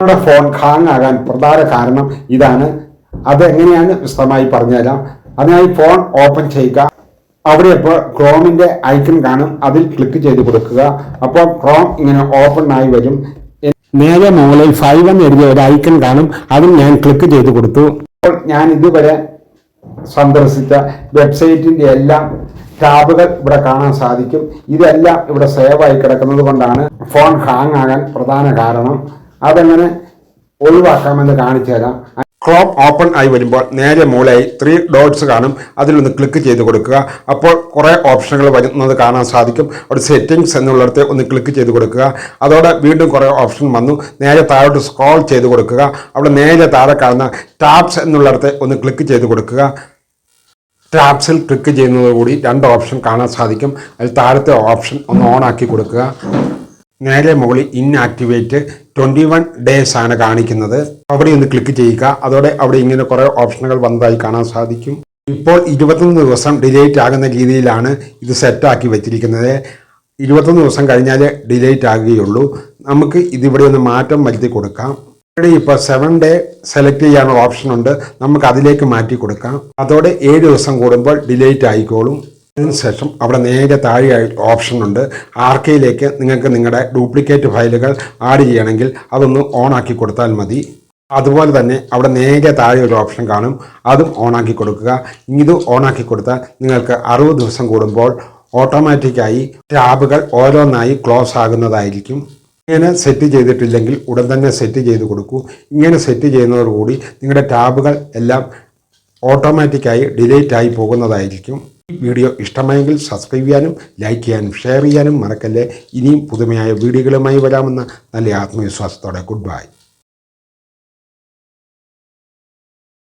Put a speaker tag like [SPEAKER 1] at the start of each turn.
[SPEAKER 1] നമ്മുടെ phone hang ആകാൻ പ്രധാന കാരണം ഇതാണ്. അതെങ്ങനെയാണ് വിശദമായി പറഞ്ഞുതരാം. അതിനായി ഫോൺ ഓപ്പൺ ചെയ്യുക. അവിടെ ഇപ്പോൾ ക്രോമിന്റെ ഐക്കൺ കാണും. അതിൽ ക്ലിക്ക് ചെയ്ത് കൊടുക്കുക. അപ്പോൾ ക്രോം ഇങ്ങനെ ഓപ്പൺ ആയി വരും. നേരെ മുകളിൽ ഫൈവ് എന്ന് എഴുതിയ ഒരു ഐക്കൺ കാണും. അതും ഞാൻ ക്ലിക്ക് ചെയ്ത് കൊടുത്തു. അപ്പോൾ ഞാൻ ഇതുവരെ സന്ദർശിച്ച വെബ്സൈറ്റിന്റെ എല്ലാം ടാബുകൾ ഇവിടെ കാണാൻ സാധിക്കും. ഇതെല്ലാം ഇവിടെ സേവ് ആയി കിടക്കുന്നത് കൊണ്ടാണ് ഫോൺ ഹാങ് ആകാൻ പ്രധാന കാരണം. അതെങ്ങനെ ഒഴിവാക്കാമെന്ന് കാണിച്ചു തരാം. ക്രോം ഓപ്പൺ ആയി വരുമ്പോൾ നേരെ മൂലയായി ത്രീ ഡോട്ട്സ് കാണും. അതിലൊന്ന് ക്ലിക്ക് ചെയ്ത് കൊടുക്കുക. അപ്പോൾ കുറേ ഓപ്ഷനുകൾ വരുന്നത് കാണാൻ സാധിക്കും. അവിടെ സെറ്റിംഗ്സ് എന്നുള്ളിടത്ത് ഒന്ന് ക്ലിക്ക് ചെയ്ത് കൊടുക്കുക. അതോടെ വീണ്ടും കുറേ ഓപ്ഷൻ വന്നു. നേരെ താഴോട്ട് സ്ക്രോൾ ചെയ്ത് കൊടുക്കുക. അവിടെ നേരെ താഴെ കാണുന്ന ടാപ്സ് എന്നുള്ളിടത്ത് ഒന്ന് ക്ലിക്ക് ചെയ്ത് കൊടുക്കുക. ടാപ്സിൽ ക്ലിക്ക് ചെയ്യുന്നതോടുകൂടി രണ്ട് ഓപ്ഷൻ കാണാൻ സാധിക്കും. അതിൽ താഴത്തെ ഓപ്ഷൻ ഒന്ന് ഓൺ ആക്കി കൊടുക്കുക. നേരെ മുകളിൽ ഇൻആക്ടിവേറ്റ് ട്വന്റി വൺ ഡേയ്സ് ആണ് കാണിക്കുന്നത്. അവിടെ ഒന്ന് ക്ലിക്ക് ചെയ്യുക. അതോടെ അവിടെ ഇങ്ങനെ കുറേ ഓപ്ഷനുകൾ വന്നതായി കാണാൻ സാധിക്കും. ഇപ്പോൾ ഇരുപത്തൊന്ന് ദിവസം ഡിലേറ്റ് ആകുന്ന രീതിയിലാണ് ഇത് സെറ്റാക്കി വെച്ചിരിക്കുന്നത്. ഇരുപത്തൊന്ന് ദിവസം കഴിഞ്ഞാലേ ഡിലേറ്റ് ആകുകയുള്ളൂ. നമുക്ക് ഇതിവിടെ ഒന്ന് മാറ്റം വരുത്തി കൊടുക്കാം. ഇവിടെ ഇപ്പോൾ സെവൻ ഡേ സെലക്ട് ചെയ്യാനുള്ള ഓപ്ഷൻ ഉണ്ട്. നമുക്ക് അതിലേക്ക് മാറ്റി കൊടുക്കാം. അതോടെ ഏഴ് ദിവസം കൂടുമ്പോൾ ഡിലേറ്റ് ആയിക്കോളും. അതിനുശേഷം അവിടെ നേരെ താഴെ ഓപ്ഷൻ ഉണ്ട്. ആർക്കയിലേക്ക് നിങ്ങൾക്ക് നിങ്ങളുടെ ഡ്യൂപ്ലിക്കേറ്റ് ഫയലുകൾ ആഡ് ചെയ്യണമെങ്കിൽ അതൊന്ന് ഓൺ ആക്കി കൊടുത്താൽ മതി. അതുപോലെ തന്നെ അവിടെ നേരെ താഴെ ഒരു ഓപ്ഷൻ കാണും. അതും ഓണാക്കി കൊടുക്കുക. ഇത് ഓണാക്കി കൊടുത്താൽ നിങ്ങൾക്ക് അറുപത് ദിവസം കൂടുമ്പോൾ ഓട്ടോമാറ്റിക്കായി ടാബുകൾ ഓരോന്നായി ക്ലോസ് ആകുന്നതായിരിക്കും. ഇങ്ങനെ സെറ്റ് ചെയ്തിട്ടില്ലെങ്കിൽ ഉടൻ തന്നെ സെറ്റ് ചെയ്ത് കൊടുക്കൂ. ഇങ്ങനെ സെറ്റ് ചെയ്യുന്നതോടുകൂടി നിങ്ങളുടെ ടാബുകൾ എല്ലാം ഓട്ടോമാറ്റിക്കായി ഡിലീറ്റ് ആയി പോകുന്നതായിരിക്കും. വീഡിയോ ഇഷ്ടമായെങ്കിൽ സബ്സ്ക്രൈബ് ചെയ്യാനും ലൈക്ക് ചെയ്യാനും ഷെയർ ചെയ്യാനും മറക്കല്ലേ. ഇനിയും പുതുമയായ വീഡിയോകളുമായി വരാമെന്ന നല്ല ആത്മവിശ്വാസത്തോടെ ഗുഡ് ബൈ